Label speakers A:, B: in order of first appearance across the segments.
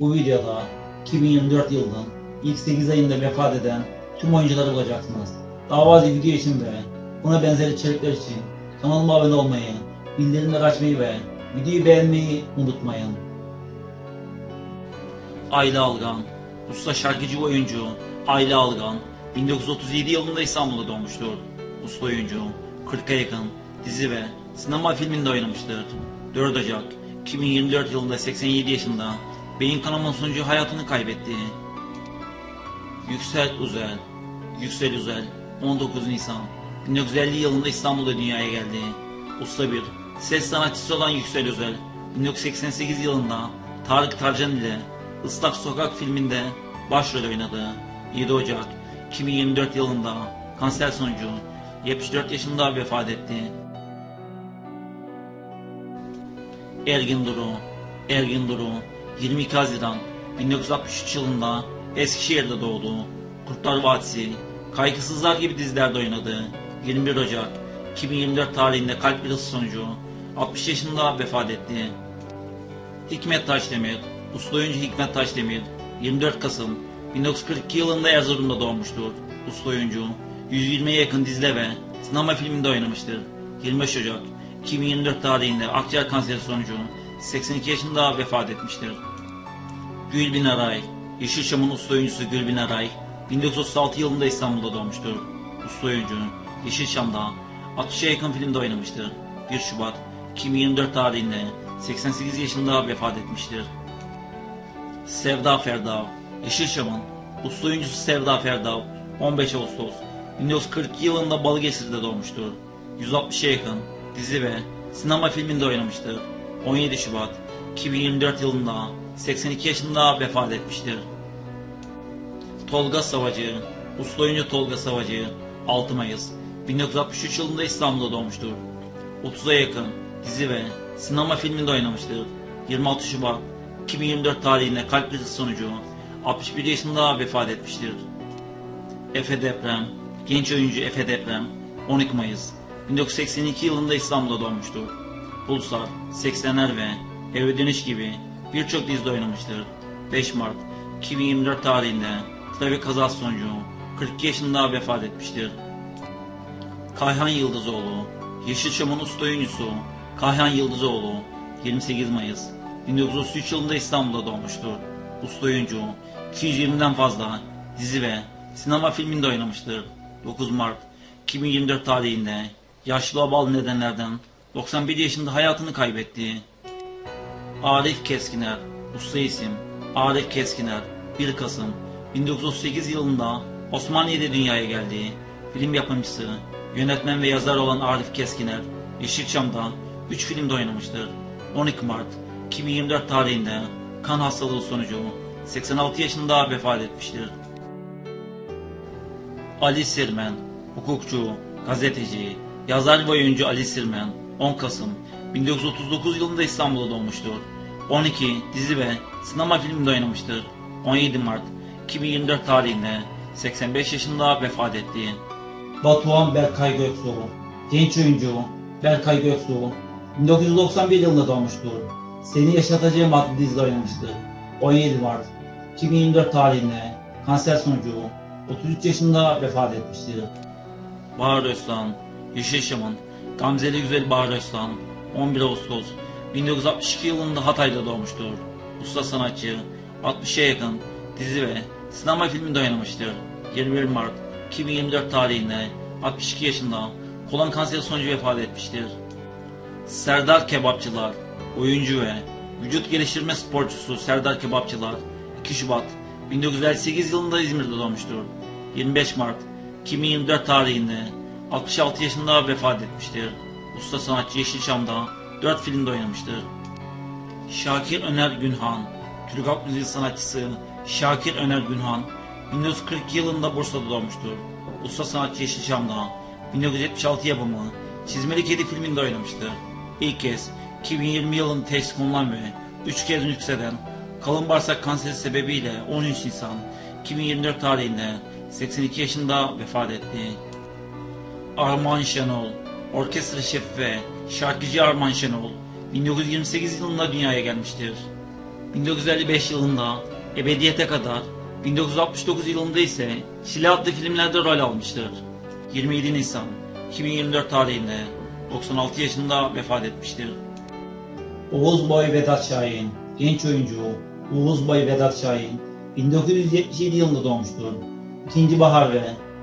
A: Bu videoda 2024 yılının ilk 8 ayında vefat eden tüm oyuncuları bulacaksınız. Fazla video için ve buna benzer içerikler için kanalıma abone olmayı, bildirimleri açmayı ve videoyu beğenmeyi unutmayın. Ayla Algan, usta şarkıcı oyuncu Ayla Algan, 1937 yılında İstanbul'da doğmuştur. Usta oyuncu, 40'a yakın dizi ve sinema filminde oynamıştır. 4 Ocak 2024 yılında 87 yaşında beyin kanaması sonucu hayatını kaybetti. Yüksel Uzel, Yüksel Uzel, 19 Nisan 1950 yılında İstanbul'da dünyaya geldi. Usta bir ses sanatçısı olan Yüksel Özel, 1988 yılında Tarık Tarcan ile Islak Sokak filminde başrol oynadı. 7 Ocak 2024 yılında kanser sonucu 74 yaşında vefat etti. Ergin Duru, Ergin Duru, 22 Haziran 1963 yılında Eskişehir'de doğdu. Kurtlar Vadisi, Kaygısızlar gibi dizilerde oynadı. 21 Ocak 2024 tarihinde kalp virüsü sonucu 60 yaşında vefat etti. Hikmet Taşdemir, usta oyuncu Hikmet Taşdemir, 24 Kasım 1942 yılında Erzurum'da doğmuştur. Usta oyuncu, 120'ye yakın dizide ve sinema filminde oynamıştır. 25 Ocak 2024 tarihinde akciğer kanseri sonucu 82 yaşında vefat etmiştir. Gülbin Aray, Yeşilçam'ın usta oyuncusu Gülbin Aray, 1936 yılında İstanbul'da doğmuştur. Usta oyuncu, Yeşilçam'da 60'a yakın filmde oynamıştır. 1 Şubat 2024 tarihinde 88 yaşında vefat etmiştir. Sevda Ferdav, Yeşilçam'ın usta oyuncusu Sevda Ferdav, 15 Ağustos 1942 yılında Balıkesir'de doğmuştur. 160'a yakın dizi ve sinema filminde oynamıştır. 17 Şubat 2024 yılında 82 yaşında vefat etmiştir. Tolga Savacı, usta oyuncu Tolga Savacı, 6 Mayıs 1963 yılında İstanbul'da doğmuştur. 30'a yakın dizi ve sinema filminde oynamıştır. 26 Şubat 2024 tarihinde kalp krizi sonucu 61 yaşında vefat etmiştir. Efe Deprem, genç oyuncu Efe Deprem, 12 Mayıs 1982 yılında İstanbul'da doğmuştur. Pulsar, 80'ler ve Eve Dönüş gibi birçok dizide oynamıştır. 5 Mart 2024 tarihinde trafik kazası sonucu 42 yaşında vefat etmiştir. Kayhan Yıldızoğlu, Yeşilçam'ın usta oyuncusu Kayhan Yıldızoğlu 28 Mayıs 1933 yılında İstanbul'da doğmuştur. Usta oyuncu 220'den fazla dizi ve sinema filminde oynamıştır. 9 Mart 2024 tarihinde yaşlı bağlı nedenlerden 91 yaşında hayatını kaybetti. Arif Keskiner, usta isim Arif Keskiner 1 Kasım 1938 yılında Osmaniye'de dünyaya geldi. Film yapımcısı, yönetmen ve yazar olan Arif Keskiner, Yeşilçam'da 3 filmde oynamıştır. 12 Mart 2024 tarihinde kan hastalığı sonucu 86 yaşında vefat etmiştir. Ali Sirmen, hukukçu, gazeteci, yazar ve oyuncu Ali Sirmen, 10 Kasım 1939 yılında İstanbul'da doğmuştur. 12 dizi ve sinema filminde oynamıştır. 17 Mart 2024 tarihinde 85 yaşında vefat etti. Batuhan Berkay Göksu, genç oyuncu Berkay Göksu, 1991 yılında doğmuştur. Seni Yaşatacağım adlı dizide oynamıştır. 17 Mart 2024 tarihinde kanser sonucu 33 yaşında vefat etmiştir. Bahar Özlan, Yeşilçam'ın Gamzeli Güzel Bahar Özlan, 11 Ağustos 1962 yılında Hatay'da doğmuştur. Usta sanatçı, 60'a yakın dizi ve sinema filminde oynamıştır. 21 Mart 2024 tarihinde 62 yaşında kolon kanseri sonucu vefat etmiştir. Serdar Kebapçılar, oyuncu ve vücut geliştirme sporcusu Serdar Kebapçılar 2 Şubat 1958 yılında İzmir'de doğmuştur. 25 Mart 2024 tarihinde 66 yaşında vefat etmiştir. Usta sanatçı Yeşilçam'da 4 filmde oynamıştır. Şakir Öner Günhan, Türk halk müziği sanatçısı Şakir Öner Günhan 1942 yılında Bursa'da doğmuştur. Usta sanatçı Yeşilçam'da 1976 yapımı Çizmeli Kedi filminde oynamıştır. İlk kez 2020 yılında teşhis konulan ve 3 kez nükseden kalın bağırsak kanseri sebebiyle 13 Nisan 2024 tarihinde 82 yaşında vefat etti. Arman Şenol, orkestra şefi ve şarkıcı Arman Şenol 1928 yılında dünyaya gelmiştir. 1955 yılında Ebediyete kadar, 1969 yılında ise Şile adlı filmlerde rol almıştır. 27 Nisan 2024 tarihinde 96 yaşında vefat etmiştir. Oğuz Boy Vedat Şahin, genç oyuncu Oğuz Boy Vedat Şahin 1977 yılında doğmuştur. İkinci Bahar ve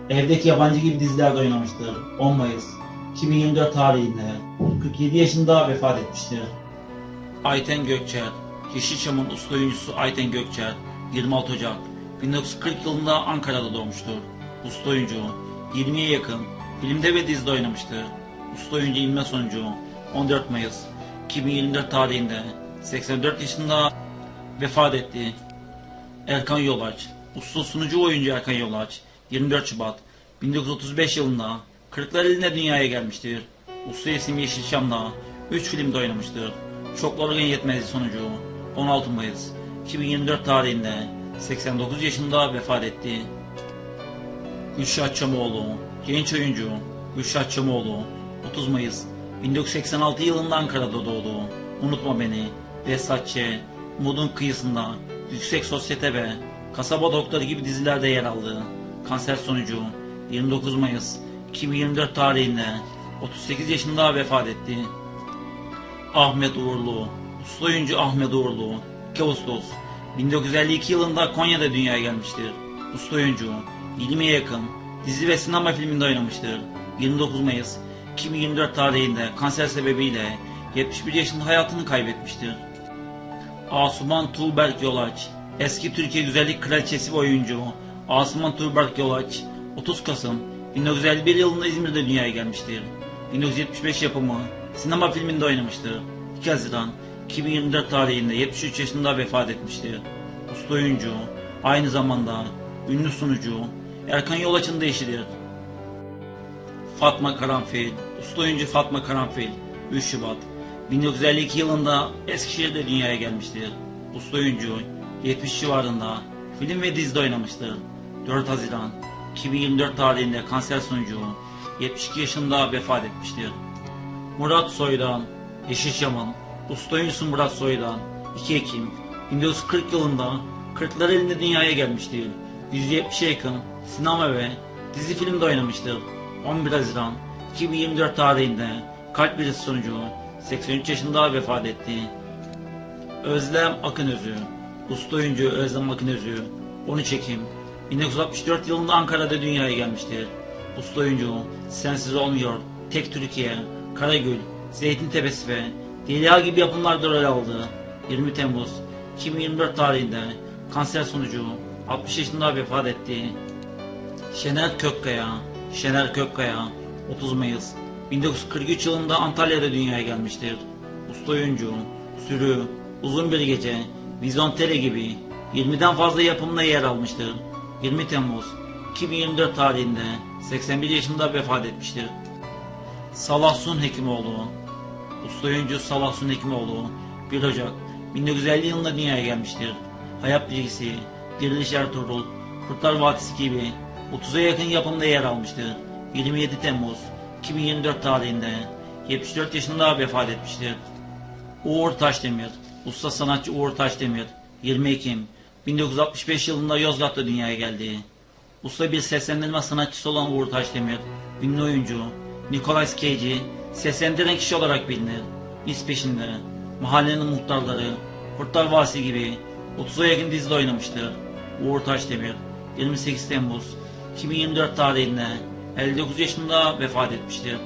A: Evdeki Yabancı gibi dizilerde oynamıştır. 10 Mayıs 2024 tarihinde 47 yaşında vefat etmiştir. Ayten Gökçer, Yeşilçam'ın usta oyuncusu Ayten Gökçer 26 Ocak 1940 yılında Ankara'da doğmuştur. Usta oyuncu 20'ye yakın filmde ve dizide oynamıştır. Usta oyuncu ilme sonucu 14 Mayıs 2024 tarihinde 84 yaşında vefat etti. Erkan Yolaç, usta sunucu oyuncu Erkan Yolaç 24 Şubat 1935 yılında Kırklareli'nde dünyaya gelmiştir. Usta isim Yeşilçam'da 3 filmde oynamıştır. Çok organ yetmezliği sonucu 16 Mayıs 2024 tarihinde 89 yaşında vefat etti. Gülşah Çamoğlu, genç oyuncu Gülşah Çamoğlu 30 Mayıs 1986 yılında Ankara'da doğdu. Unutma Beni, Vesatçe, Umudun Kıyısında, Yüksek Sosyete ve Kasaba Doktoru gibi dizilerde yer aldı. Kanser sonucu 29 Mayıs 2024 tarihinde 38 yaşında vefat etti. Ahmet Uğurlu, usta oyuncu Ahmet Uğurlu, 2 Ağustos 1952 yılında Konya'da dünyaya gelmiştir. Usta oyuncu, 20'ye yakın dizi ve sinema filminde oynamıştır. 29 Mayıs 2024 tarihinde kanser sebebiyle 71 yaşında hayatını kaybetmiştir. Asuman Tuğberk Yolaç, eski Türkiye Güzellik Kraliçesi ve oyuncu Asuman Tuğberk Yolaç, 30 Kasım 1951 yılında İzmir'de dünyaya gelmiştir. 1975 yapımı sinema filminde oynamıştır. 2 Haziran 2024 tarihinde 73 yaşında vefat etmiştir. Usta oyuncu, aynı zamanda ünlü sunucu Erkan Yolaç'ın da eşidir. Fatma Karanfil, usta oyuncu Fatma Karanfil, 3 Şubat 1952 yılında Eskişehir'de dünyaya gelmiştir. Usta oyuncu, 70 civarında film ve dizide oynamıştır. 4 Haziran 2024 tarihinde kanser sonucu 72 yaşında vefat etmiştir. Murat Soydan, Yeşilçam'ın usta oyuncusu Murat Soydan 2 Ekim 1940 yılında Kırklareli'nde dünyaya gelmiştir. 170'e yakın sinema ve dizi filmde oynamıştır. 11 Haziran 2024 tarihinde kalp virüsü sonucu 83 yaşında vefat etti. Özlem Akınözü Usta oyuncu Özlem Akınözü 13 Ekim 1964 yılında Ankara'da dünyaya gelmiştir. Usta oyuncu Sensiz Olmuyor, Tek Türkiye, Karagül, Zeytin Tepesi ve Delia gibi yapımlarda rol aldı. 20 Temmuz 2024 tarihinde kanser sonucu 60 yaşında vefat etti. Şener Kökkaya, Şener Kökkaya 30 Mayıs 1943 yılında Antalya'da dünyaya gelmiştir. Usta oyuncu, Sürü, Uzun Bir Gece, Vizyon Tele gibi 20'den fazla yapımda yer almıştır. 20 Temmuz 2024 tarihinde 81 yaşında vefat etmiştir. Salah Sun Hekimoğlu Usta oyuncu Salah Sun Hekimoğlu 1 Ocak 1950 yılında dünyaya gelmiştir. Hayat bilgisi, Diriliş Ertuğrul, Kurtlar Vadisi gibi 30'a yakın yapımda yer almıştır. 27 Temmuz 2024 tarihinde 74 yaşında vefat etmiştir. Uğur Taşdemir, usta sanatçı Uğur Taşdemir, 20 Ekim 1965 yılında Yozgat'ta dünyaya geldi. Usta bir seslendirme sanatçısı olan Uğur Taşdemir, ünlü oyuncu, Nicolas Cage'i seslendiren kişi olarak bilinir. İz peşinde, mahallenin muhtarları, Kurtlar Vadisi gibi 30'a yakın dizide oynamıştır. Uğur Taşdemir, 28 Temmuz 2024 tarihinde 59 yaşında vefat etmiştir.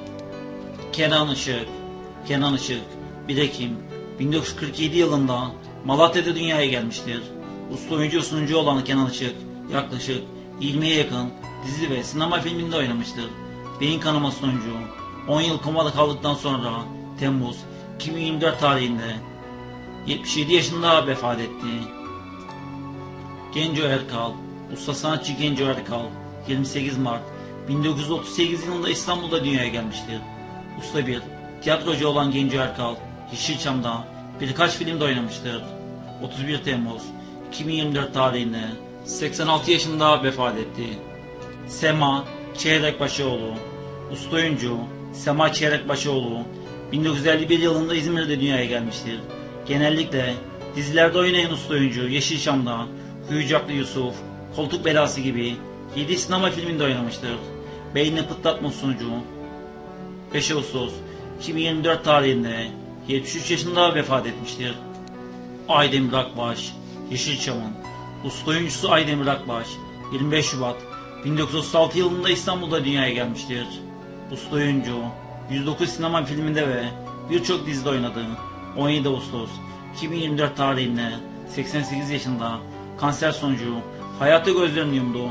A: Kenan Işık Kenan Işık 1 Ekim 1947 yılında Malatya'da dünyaya gelmiştir. Usta oyuncu sunucu olan Kenan Işık yaklaşık 20'ye yakın dizi ve sinema filminde oynamıştır. Beyin kanaması sonucu 10 yıl komada kaldıktan sonra Temmuz 2024 tarihinde 77 yaşında vefat etti. Genco Erkal, usta sanatçı Genco Erkal 28 Mart 1938 yılında İstanbul'da dünyaya gelmiştir. Usta bir tiyatrocu olan Genco Erkal, Yeşilçam'da birkaç filmde oynamıştır. 31 Temmuz 2024 tarihinde 86 yaşında vefat etti. Sema Çeyrekbaşıoğlu, usta oyuncu Sema Çeyrekbaşıoğlu 1951 yılında İzmir'de dünyaya gelmiştir. Genellikle Dizilerde oynayan usta oyuncu Yeşilçam'da, Kuyucaklı Yusuf, Koltuk Belası gibi 7 sinema filminde oynamıştır. Beynini pıtlatma sonucu 5 Ağustos 2024 tarihinde 73 yaşında vefat etmiştir. Aydemir Akbaş, Yeşilçam'ın usta oyuncusu Aydemir Akbaş 25 Şubat 1936 yılında İstanbul'da dünyaya gelmiştir. Usta oyuncu 109 sinema filminde ve birçok dizide oynadı. 17 Ağustos 2024 tarihinde 88 yaşında kanser sonucu hayata gözlerini yumdu.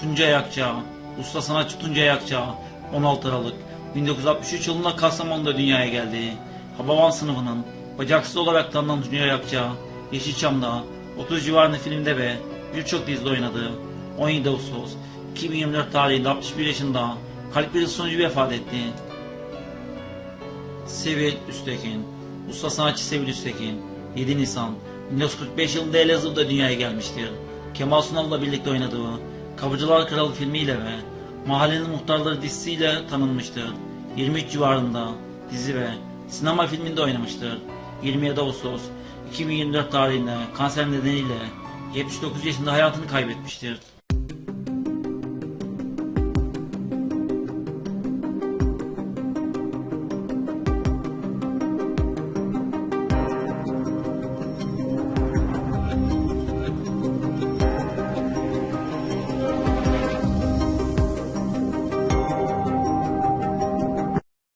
A: Tuncay Akça, usta sanatçı Tuncay Akça 16 Aralık 1963 yılında Kastamonu'da dünyaya geldi. Hababam sınıfının bacaksız olarak tanınan Tuncay Akça, Yeşilçam'da 30 civarında filmde ve birçok dizide oynadı. 17 Ağustos 2024 tarihinde 61 yaşında kalp krizi sonucu vefat etti. Sevil Üstekin, usta sanatçı Sevil Üstekin, 7 Nisan 1945 yılında Elazığ'da dünyaya gelmiştir. Kemal Sunal'la birlikte oynadığı Kapıcılar Kralı filmiyle ve Mahallenin Muhtarları dizisiyle tanınmıştır. 23 civarında dizi ve sinema filminde oynamıştır. 27 Ağustos 2024 tarihinde kanser nedeniyle 79 yaşında hayatını kaybetmiştir.